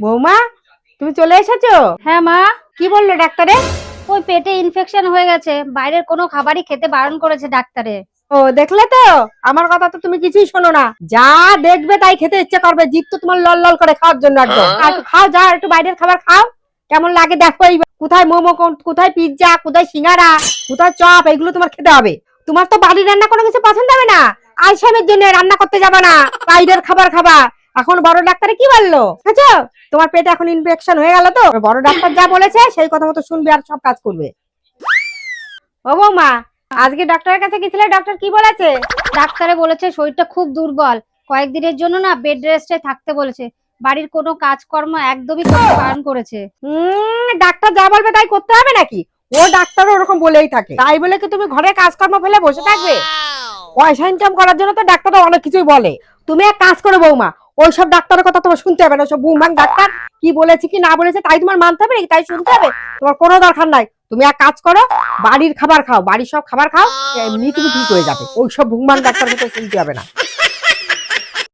বৌমা তুমি চলে এসেছ? হ্যাঁ মা। কি বলল ডাক্তারে? ওই পেটে ইনফেকশন হয়ে গেছে। বাইরের কোনো খাবারই খেতে বারণ করেছে ডাক্তারে। ও দেখলে তো? আমার কথা তো তুমি কিছুই শোনো না। যা দেখবে তাই খেতে ইচ্ছে করবে। জিভ তো তোমার লল লল করে খাওয়ার জন্য একদম। আর একটু খাও যা একটু বাইরের খাবার খাও। কেমন লাগে দেখো কোথায় মোমো কোথায় পিৎজা কোথায় সিঙ্গারা কোথায় চপ এগুলো তোমার খেতে হবে। তোমার তো বাড়ির রান্না কোনো কিছু পছন্দ হবে না। আইসামের জন্য রান্না করতে যাবে না। বাইরের খাবার খাবা। এখন বড় ডাক্তারে কি বলল? বুঝছ তোমার পেটে এখন ইনফেকশন হয়ে গেল তো? বড় ডাক্তার যা বলেছে সেই কথা মতো শুনবে আর সব কাজ করবে। ও বৌমা আজকে ডাক্তারের কাছে গেছিলে? ডাক্তার কি বলেছে? ডাক্তারে বলেছে শরীরটা খুব দুর্বল। কয়েকদিনের জন্য না বেড রেস্টে থাকতে বলেছে। বাড়ির কোনো কাজকর্ম একদমই করতে বারণ করেছে। উম, ডাক্তার যা বলবে তাই করতে হবে নাকি? ও ডাক্তার ওরকম বলেই থাকে। তাই বলে কি তুমি ঘরে কাজকর্ম ফেলে বসে থাকবে? পয়সা ইনকাম করার জন্য তো ডাক্তাররা অনেক কিছুই বলে। তুমি এক কাজ করো বৌমা ওইসব ডাক্তারের কথা তোমার শুনতে হবে না সব বুমবাং ডাক্তার কি বলেছে, কি না বলেছে, তাই তোমার মানতে হবে তাই শুনতে হবে? তোমার কোনো দরকার নাই। তুমি এক কাজ করো, বাড়ির খাবার খাও, বাড়ির সব খাবার খাও, এমনি তুমি ঠিক হয়ে যাবে। ওইসব বুমবাং ডাক্তারের কথা শুনতে হবে না।